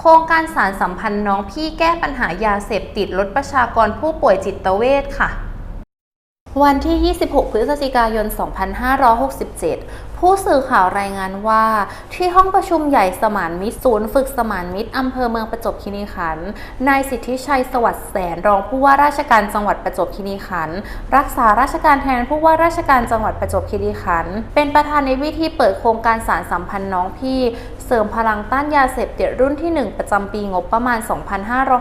โครงการสารสัมพันธ์น้องพี่แก้ปัญหายาเสพติดลดประชากรผู้ป่วยจิตเวชค่ะวันที่ 26 พฤศจิกายน 2567 ผู้สื่อข่าวรายงานว่า ที่ห้องประชุมใหญ่สมานมิตรศูนย์ฝึกสมานมิตรอำเภอเมืองประจวบคีรีขันธ์ นายสิทธิชัยสวัสดิ์แสนรองผู้ว่าราชการจังหวัดประจวบคีรีขันธ์ รักษาราชการแทนผู้ว่าราชการจังหวัดประจวบคีรีขันธ์ เป็นประธานในพิธีเปิดโครงการสารสัมพันธ์น้องพี่ เสริมพลังต้านยาเสพติดรุ่นที่ 1 ประจำปีงบประมาณ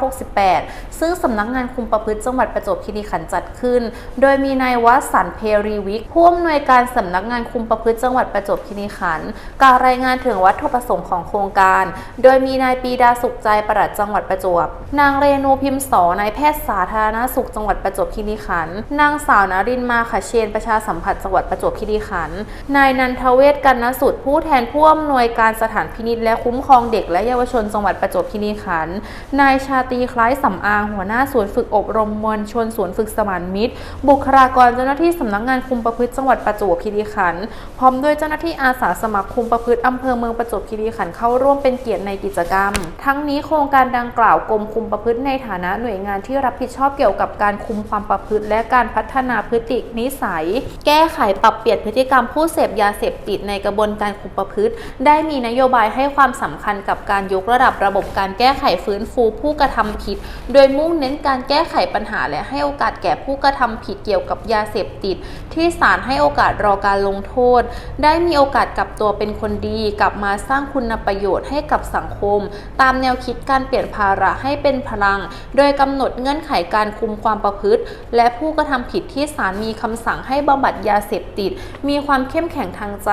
2568 ซึ่งสำนักงานคุมประพฤติจังหวัดประจวบคีรีขันธ์จัดขึ้น โดยมีนายวสันเพรีวิกผู้อำนวยการสำนักงานคุมประพฤติจังหวัดประจวบคีรีขันธ์กล่าวรายงานถึงวัตถุประสงค์ของโครงการ โดยมีนายปีดาสุขใจประหลัดจังหวัดประจวบ นางเรนูพิมพ์สอนายแพทย์สาธารณสุขจังหวัดประจวบคีรีขันธ์นางสาวนารินมาขเชนประชาสัมพันธ์จังหวัดประจวบคีรีขันธ์นายนันทเวศกันนสุดผู้แทนผู้อำนวยการสถานพินิจและคุ้มครองเด็กและเยาวชนจังหวัดประจวบคีรีขันธ์นายชาตีคล้ายสำอางหัวหน้าศูนย์ฝึกอบรมมวลชนศูนย์ฝึกสมานมิตร บุคลากรเจ้าหน้าที่สำนักงานคุมประพฤติจังหวัดประจวบคีรีขันธ์พร้อมด้วยเจ้าหน้าที่อาสาสมัครคุมประพฤติอำเภอเมืองประจวบคีรีขันธ์เข้าร่วมเป็นเกียรติในกิจกรรม ทั้งนี้โครงการดังกล่าวกรมคุมประพฤติในฐานะหน่วยงานที่รับผิดชอบเกี่ยวกับการคุมความประพฤติ และการพัฒนาพฤตินิสัย แก้ไขปรับเปลี่ยนพฤติกรรมผู้เสพยาเสพติดในกระบวนการคุมประพฤติ ได้มีนโยบายให้ความสำคัญกับการยกระดับระบบการแก้ไขฟื้นฟูผู้กระทำผิด โดยมุ่งเน้นการแก้ไขปัญหาและให้โอกาสแก่ผู้กระทำผิดเกี่ยวกับยาเสพติด ที่ศาลให้โอกาสรอการลงโทษ ได้มีโอกาสกลับตัวเป็นคนดี กลับมาสร้างคุณประโยชน์ให้กับสังคม ตามแนวคิดการเปลี่ยนภาระให้เป็นพลัง โดยกำหนดเงื่อนไขการคุมความประพฤติ และผู้กระทำผิดที่ศาลมีคำสั่งให้บำบัดยาเสพติด มีความเข้มแข็งทางใจ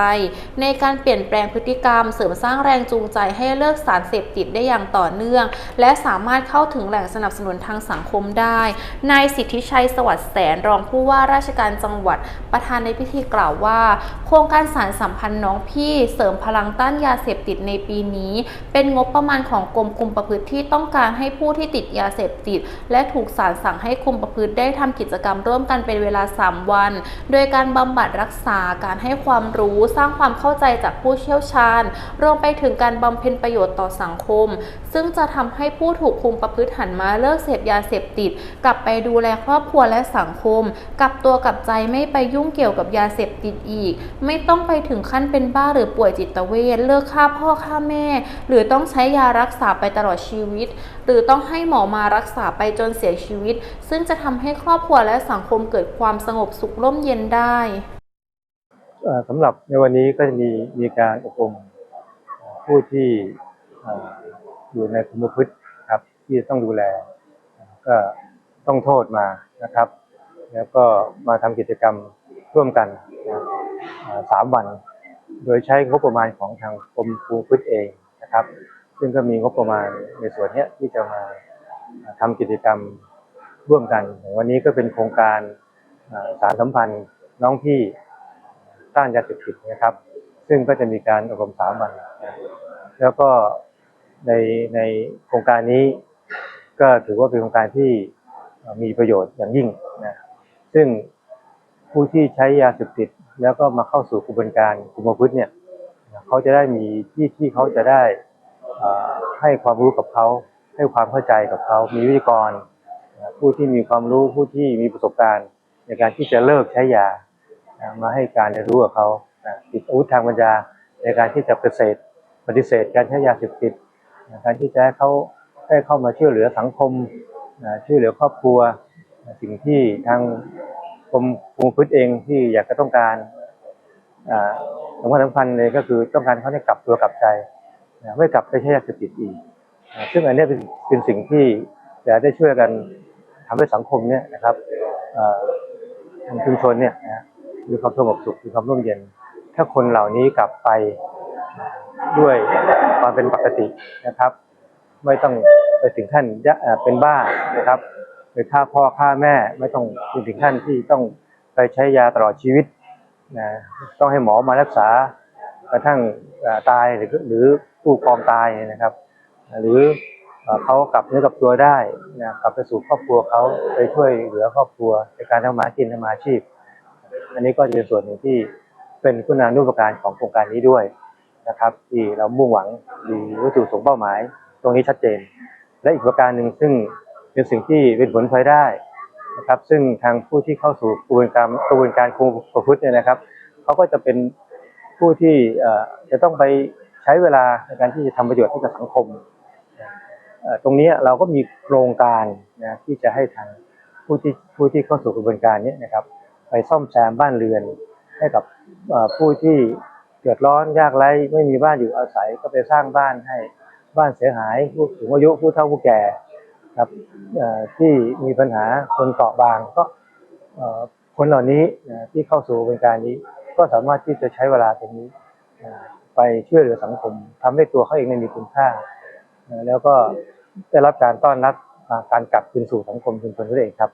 ในการเปลี่ยนแปลงพฤติกรรมเสริมสร้างแรงจูงใจให้เลิกสารเสพติดได้อย่างต่อเนื่อง และสามารถเข้าถึงแหล่งสนับสนุนทางสังคมได้ นายสิทธิชัยสวัสดิ์แสนรองผู้ว่าราชการจังหวัดประธานในพิธีกล่าวว่า โครงการสารสัมพันธ์น้องพี่เสริมพลังต้านยาเสพติดในปีนี้ เป็นงบประมาณของกรมคุมประพฤติที่ต้องการให้ผู้ที่ติดยาเสพติด และถูกศาลสั่งให้คุมประพฤติได้ทำกิจกรรมร่วมกันเป็นเวลา 3 วัน โดยการบำบัดรักษาการให้ความรู้สร้างความเข้าใจจากผู้เชี่ยวชาญรวมไปถึงการบำเพ็ญประโยชน์ต่อสังคม ซึ่งจะทำให้ผู้ถูกคุมประพฤติหันมาเลิกเสพยาเสพติด กลับไปดูแลครอบครัวและสังคม กลับตัวกลับใจไม่ไปยุ่งเกี่ยวกับยาเสพติดอีก ไม่ต้องไปถึงขั้นเป็นบ้าหรือป่วยจิตเวชเลิกฆ่าพ่อฆ่าแม่ หรือต้องใช้ยารักษาไปตลอดชีวิต หรือต้องให้หมอมารักษาไปจนเสียชีวิต ซึ่งจะทำให้ครอบครัวและสังคมเกิดความสงบสุขร่มเย็นได้สำหรับในวันนี้ก็จะมีมีการอบรม ผู้ที่ออยู่ในคุมประพฤติครับที่ต้องดูแล ก็ต้องโทษมานะครับ แล้วก็มาทำกิจกรรมร่วมกันสามวัน โดยใช้งบประมาณของทางกรมคุมประพฤติเองนะครับ ซึ่งก็มีงบประมาณในส่วนนี้ที่จะมาทำกิจกรรมร่วมกันองวันนี้ก็เป็นโครงการสารสัมพันธ์น้องพี่ต้านยาเสพติดนะครับ ซึ่งก็จะมีการอบรมสามวัน แล้วก็ในในโครงการนี้ก็ถือว่าเป็นโครงการที่มีประโยชน์อย่างยิ่งนะซึ่งผู้ที่ใช้ยาเสพติดแล้วก็มาเข้าสู่กระบวนการคุมประพฤติเนี่ยเขาจะได้มีที่ที่เขาจะได้ให้ความรู้กับเขาให้ความเข้าใจกับเขา มีวิทยากร ผู้ที่มีความรู้ผู้ที่มีประสบการณ์ ในการที่จะเลิกใช้ยามาให้การเรียนรู้กับเขา ติดอาวุธทางปัญญาในการที่จะปฏิเสธปฏิเสธการใช้ยาเสพติดการที่จะให้เขาได้เข้ามาช่วยเหลือสังคมช่วยเหลือครอบครัว สิ่งที่ทางกรมคุมประพฤติเองที่อยากจะต้องการสำคัญสำคัญเลยก็คือต้องการเขาได้กลับตัวกลับใจไม่กลับไปใช้ยาเสพติดอีกซึ่งอันนี้เป็นสิ่งที่จะได้ช่วยกันทำให้สังคมเนี่ยนะครับทางชุมชนเนี่ยมีความสงบสุขมีความร่มเย็น ถ้าคนเหล่านี้กลับไปด้วยความเป็นปกตินะครับ ไม่ต้องไปถึงขั้นเป็นบ้านะครับไปฆ่าพ่อฆ่าแม่ไม่ต้องไปถึงขั้นที่ต้องไปใช้ยาตลอดชีวิตนะต้องให้หมอมารักษากระทั่งตายหรือหรือผู้ครองตายนะครับ หรือเขากลับเนื้อกลับตัวได้นะกลับไปสู่ครอบครัวเขาไปช่วยเหลือครอบครัวในการทำมาหากินทำมาอาชีพ อันนี้ก็จะเป็นส่วนหนึ่งที่ เป็นคุณานุปการของโครงการนี้ด้วยนะครับ ที่เรามุ่งหวังดีวัตถุประสงค์เป้าหมาย ตรงนี้ชัดเจน และอีกประการหนึ่งซึ่งเป็นสิ่งที่เป็นผลพลอยได้นะครับ ซึ่งทางผู้ที่เข้าสู่กระบวนการกระบวนการคุมประพฤติเนี่ยนะครับเขาก็จะเป็นผู้ที่จะต้องไปใช้เวลาในการที่จะทำประโยชน์ให้กับสังคม ตรงนี้เราก็มีโครงการนะที่จะให้ทางผู้ที่ผู้ที่เข้าสู่กระบวนการนี้นะครับ ไปซ่อมแซมบ้านเรือน ให้กับผู้ที่เดือดร้อนยากไร้ไม่มีบ้านอยู่อาศัยก็ไปสร้างบ้านให้บ้านเสียหายผู้สูงอายุผู้เฒ่าผู้แก่ครับที่มีปัญหาคนเกาะบางก็คนเหล่านี้ที่เข้าสู่กระบวนการนี้ ก็สามารถที่จะใช้เวลาตรงนี้ไปช่วยเหลือสังคมทำให้ตัวเขาเองมีคุณค่า แล้วก็ได้รับการต้อนรับการกลับคืนสู่สังคมชุมชนตัวเองครับ